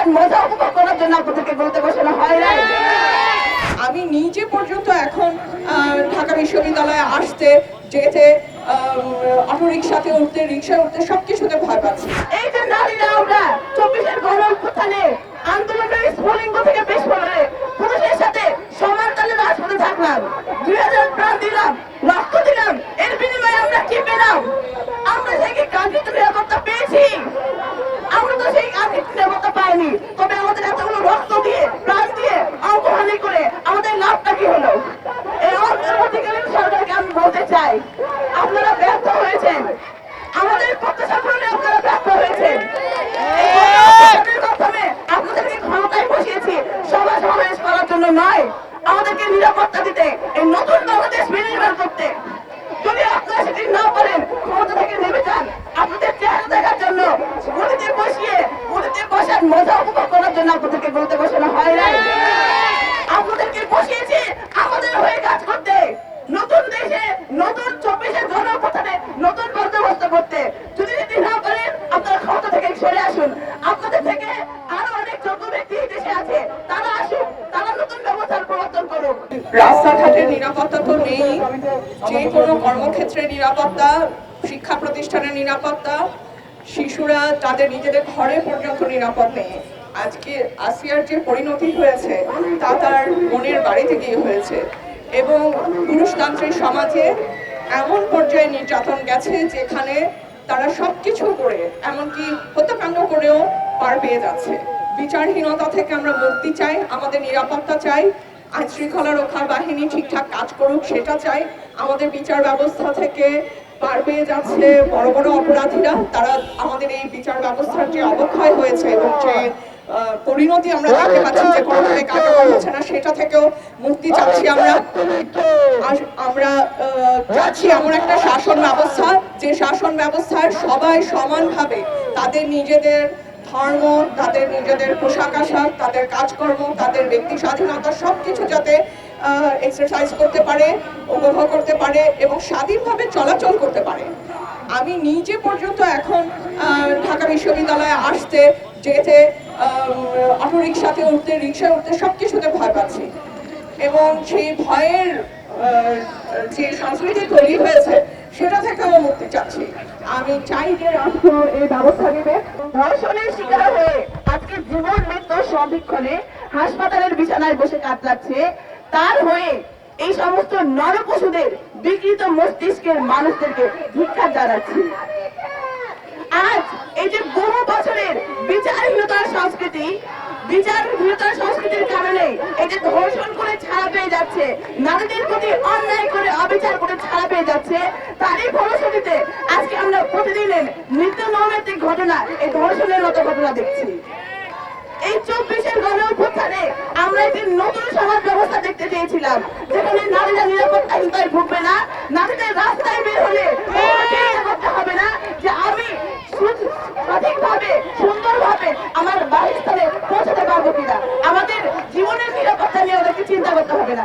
বসার মজা উপভোগ করার জন্য আপনাদেরকে গড়তে বসানো হয় নাই। আমি নিজে পর্যন্ত এখন ঢাকা বিশ্ববিদ্যালয়ে আসতে যেতে অটো রিক্সাতে উঠতে রিক্সায় উঠতে সবকিছুতে ভয় পাচ্ছি। এই যে নারীরা আমরা চব্বিশের গণ আন্দোলনের স্ফুলিঙ্গ থেকে বিস্ফোরণে পুরুষের সাথে সমান তালে রাজপথে থাকলাম দুই হাজার প্রাণ দিলাম রক্ত দিলাম এর বিনিময়ে আমরা কি পেলাম আমরা সেই কি কাঙ্ক্ষিত নিরাপত্তা পেয়েছি আমরা তো সেই কাঙ্ক্ষিত নিরাপত্তা পাইনি তবে আমাদের এতগুলো রক্ত দিয়ে প্রাণ দিয়ে অঙ্গহানি করে আমাদের লাভটা কি হলো এই অন্তর্বর্তীকালীন সরকারকে আমি বলতে চাই আপনারা ব্যর্থ হয়েছেন আমাদের প্রত্যাশা পূরণে আপনারা ব্যর্থ হয়েছেন এই গণঅভ্যুত্থানের মাধ্যমে আপনাদেরকে ক্ষমতায় বসিয়েছি সভা সমাবেশ করার জন্য নয় আমাদেরকে নিরাপত্তা দিতে এই নতুন বাংলাদেশ বিনির্মাণ করতে যদি আপনারা সেটি না পারেন ক্ষমতা থেকে নেমে যান আপনাদের চেহারা দেখার জন্য গলিতে বসিয়ে মজা উপভোগ করার জন্য আপনাদেরকে গলিতে বসানো হয় নাই। আমাদের হয়ে কাজ করতে। নতুন দেশে, নতুন নতুন বন্দোবস্ত করতে। যদি যদি না ক্ষমতা থেকে সরে আসুন। আপনাদের থেকে আরও অনেক যোগ্য ব্যক্তি দেশে আছে। তারা আসুক, তারা নতুন ব্যবস্থার প্রবর্তন করুক। রাস্তাঘাটের নিরাপত্তা তো নেই। যে কোনো কর্মক্ষেত্রে নিরাপত্তা, শিক্ষা প্রতিষ্ঠানের নিরাপত্তা শিশুরা তাদের নিজেদের ঘরে পর্যন্ত নিরাপদ নেই। আজকে আসিয়ার যে পরিণতি হয়েছে, তা তার বোনের বাড়িতে গিয়ে হয়েছে। এবং পুরুষতান্ত্রিক সমাজে এমন পর্যায়ে নির্যাতন গেছে যেখানে তারা সবকিছু করে, এমনকি হত্যাকাণ্ড করেও পার পেয়ে যাচ্ছে। বিচারহীনতা থেকে আমরা মুক্তি চাই, আমাদের নিরাপত্তা চাই আইন শৃঙ্খলা রক্ষার বাহিনী ঠিকঠাক কাজ করুক, সেটা চাই, আমাদের বিচার ব্যবস্থা থেকে পার পেয়ে যাচ্ছে বড় বড় অপরাধীরা। তারা আমাদের এই বিচার ব্যবস্থার যে অবক্ষয় হয়েছে এবং যে পরিণতি আমরা দেখতে পাচ্ছি, যে হচ্ছে না, সেটা থেকেও মুক্তি চাচ্ছি আমরা। আমরা চাচ্ছি এমন একটা শাসন ব্যবস্থা, যে শাসন ব্যবস্থায় সবাই সমানভাবে তাদের নিজেদের ধর্ম, তাদের নিজেদের পোশাক আশাক, তাদের কাজকর্ম, তাদের ব্যক্তি স্বাধীনতা সবকিছু যাতে এক্সারসাইজ করতে পারে, উপভোগ করতে পারে এবং স্বাধীনভাবে চলাচল করতে পারে। আমি নিজে পর্যন্ত এখন ঢাকা বিশ্ববিদ্যালয়ে আসতে, যেতে অটোরিকশাতে উঠতে রিক্সায় উঠতে সব কিছুতে ভয় পাচ্ছি। এবং সেই ভয়ের যে সংস্কৃতি তৈরি হয়েছে, সেটা থেকেও মুক্তি চাচ্ছি। আমি চাই যে রাষ্ট্র এই ব্যবস্থা নেবে। ধর্ষণের শিকার হয়ে আজকে জীবন মৃত্যু সন্ধিক্ষণে হাসপাতালের বিছানায় বসে কাতলাচ্ছে তার হয়ে এই সমস্ত নরপশুদের বিকৃত মস্তিষ্কের মানুষদেরকে ভিক্ষা জানাচ্ছি। আজ এই যে বহু বছরের বিচারহীনতার সংস্কৃতি বিচারহীনতার সংস্কৃতির কারণে এই যে ধর্ষণ করে ছাড়া পেয়ে যাচ্ছে, নারীদের প্রতি অন্যায় করে অবিচার করে ছাড়া পেয়ে যাচ্ছে, তারই ফলশ্রুতিতে আজকে আমরা প্রতিদিনের নিত্য নৈমিত্তিক ঘটনা এই ধর্ষণের মতো ঘটনা দেখছি। এই চব্বিশের গণ অভ্যুত্থানে আমরা একটি নতুন সমাজ চেয়েছিলাম যেখানে নারীরা নিরাপত্তাহীনতায় ভুগবে না নারীদের রাস্তায় বের হলে চিন্তা করতে হবে না যে আমি সঠিকভাবে সুন্দরভাবে আমার বাড়ির স্থানে পৌঁছাতে পারব কিনা। আমাদের জীবনের নিরাপত্তা নিয়ে ওদেরকে চিন্তা করতে হবে না।